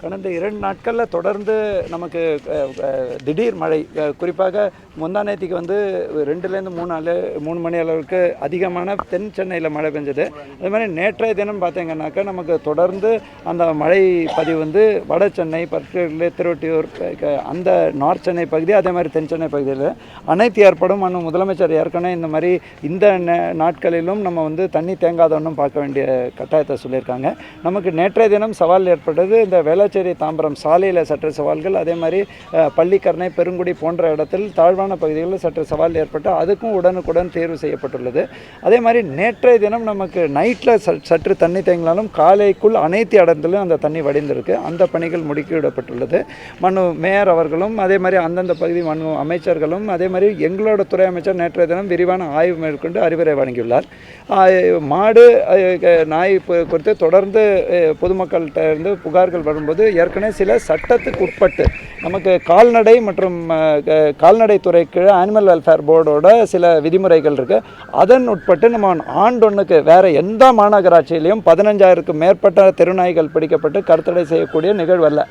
கடந்த இரண்டு நாட்களில் தொடர்ந்து நமக்கு திடீர் மழை குறிப்பாக முந்தா நேத்திக்கு வந்து ரெண்டுலேருந்து மூணு நாள் மூணு மணி அளவுக்கு அதிகமான தென் சென்னையில் மழை பெஞ்சது. அது மாதிரி நேற்றைய தினம் பார்த்தீங்கன்னாக்கா நமக்கு தொடர்ந்து அந்த மழை பதிவு வந்து வட சென்னை பர்டிகுலர்லி திருவொட்டியூர் அந்த நார்த் சென்னை பகுதி அதே மாதிரி தென் சென்னை பகுதியில் அனைத்து ஏற்படும் அண்ணன் முதலமைச்சர் ஏற்கனவே இந்த மாதிரி இந்த நே- நாட்களிலும் நம்ம வந்து தண்ணி தேங்காத ஒன்றும் பார்க்க வேண்டிய கட்டாயத்தை சொல்லியிருக்காங்க. நமக்கு நேற்றைய தினம் சவால் ஏற்பட்டது இந்த வேளச்சேரி தாம்பரம் சாலையில் சற்று சவால்கள். அதே மாதிரி பள்ளிக்கரணை பெருங்குடி போன்ற இடத்தில் தாழ்வான பகுதிகளில் சற்று சவால் ஏற்பட்டு அதுக்கும் உடனுக்குடன் தேர்வு செய்யப்பட்டுள்ளது. அதே மாதிரி நேற்றைய தினம் நமக்கு நைட்டில் சற்று தண்ணி தேங்கினாலும் காலைக்குள் அனைத்து இடத்துலையும் அந்த தண்ணி வடிந்திருக்கு. அந்த பணிகள் முடுக்கிவிடப்பட்டுள்ளது. மனு மேயர் அவர்களும் அதே மாதிரி அந்தந்த பகுதி மனு அமைச்சர்களும் அதே மாதிரி எங்களோட துறை அமைச்சர் நேற்றைய தினம் விரிவான ஆய்வு மேற்கொண்டு அறிவுரை வழங்கியுள்ளார். மாடு நாய் பொ- குறித்து தொடர்ந்து பொதுமக்கள்கிட்ட இருந்து புகார்கள் வரும்போது ஏற்கனவே சில சட்டத்துக்கு உட்பட்டு நமக்கு கால்நடை மற்றும் கால்நடைத்துறை கீழே அனிமல் வெல்ஃபேர் போர்டோட சில விதிமுறைகள் இருக்குது அதன் உட்பட்டு நம்ம ஆண்டொன்னுக்கு வேறு எந்த மாநகராட்சியிலையும் பதினஞ்சாயிரத்துக்கும் மேற்பட்ட தெருநாய்கள் பிடிக்கப்பட்டு கருத்தடை செய்யக்கூடிய நிகழ்வு அல்ல.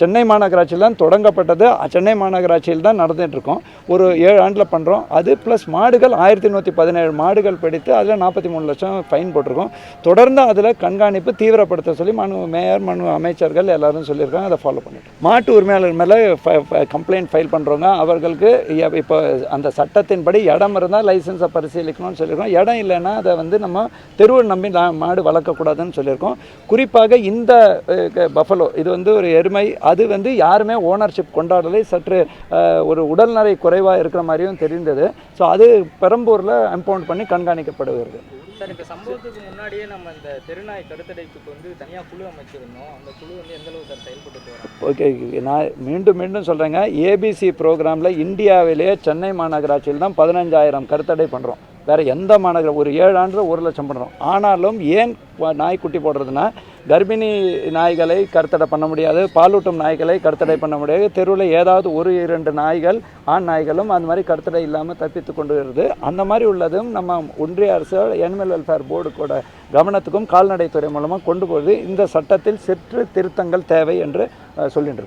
சென்னை மாநகராட்சியில் தான் தொடங்கப்பட்டது. சென்னை மாநகராட்சியில் தான் நடந்துகிட்ருக்கோம் ஒரு ஏழு ஆண்டில் பண்ணுறோம் அது ப்ளஸ் மாடுகள் ஆயிரத்தி நூற்றி பதினேழு மாடுகள் பிடித்து அதில் நாற்பத்தி மூணு லட்சம் ஃபைன் போட்டிருக்கோம். தொடர்ந்து அதில் கண்காணிப்பு தீவிரப்படுத்த சொல்லி மனு மேயர் மனு அமைச்சர்கள் எல்லாரும் சொல்லியிருக்காங்க. அதை ஃபாலோ பண்ணிட்டு மாட்டு உரிமையாளர் மேலே கம்ப்ளைண்ட் ஃபைல் பண்ணுறவங்க அவர்களுக்கு இப்போ அந்த சட்டத்தின்படி இடம் இருந்தால் லைசன்ஸை பரிசீலிக்கணும்னு சொல்லியிருக்கோம். இடம் இல்லைன்னா அதை வந்து நம்ம தெருவை நம்பி மாடு வளர்க்கக்கூடாதுன்னு சொல்லியிருக்கோம். குறிப்பாக இந்த பஃபலோ இது வந்து ஒரு எருமை அது வந்து யாருமே ஓனர்ஷிப் கொண்டாடலை. சற்று ஒரு உடல்நலை குறைவாக இருக்கிற மாதிரியும் தெரிந்தது. ஸோ அது பெரம்பூரில் இம்பவுண்ட் பண்ணி கண்காணிக்கப்படுகிறது. சார் இந்த சம்பவத்துக்கு முன்னாடியே நம்ம இந்த தெருநாய் கருத்தடைப்புக்கு வந்து தனியாக குழு அமைச்சிருந்தோம். அந்த குழு வந்து எந்த அளவு சார் செயல்பட்டு ஓகே நான் மீண்டும் மீண்டும் சொல்கிறேங்க ஏபிசி ப்ரோக்ராமில் இந்தியாவிலேயே சென்னை மாநகராட்சியில் தான் பதினஞ்சாயிரம் கருத்தடை பண்ணுறோம் வேறு எந்த மாநகர ஒரு ஏழு ஆண்டில் ஒரு லட்சம் பண்ணுறோம் ஆனாலும் ஏன் நாய்க்குட்டி போடுறதுனா கர்ப்பிணி நாய்களை கருத்தடை பண்ண முடியாது பாலூட்டும் நாய்களை கருத்தடை பண்ண முடியாது. தெருவில் ஏதாவது ஒரு இரண்டு நாய்கள் ஆண் நாய்களும் அந்த மாதிரி கருத்தடை இல்லாமல் தப்பித்து கொண்டு வருது அந்த மாதிரி உள்ளதும் நம்ம ஒன்றிய அரசு அனிமல் வெல்ஃபேர் போர்டு கூட கவனத்துக்கும் கால்நடைத்துறை மூலமாக கொண்டு போகுது இந்த சட்டத்தில் சிற்று திருத்தங்கள் தேவை என்று சொல்லிட்டு இருக்கோம்.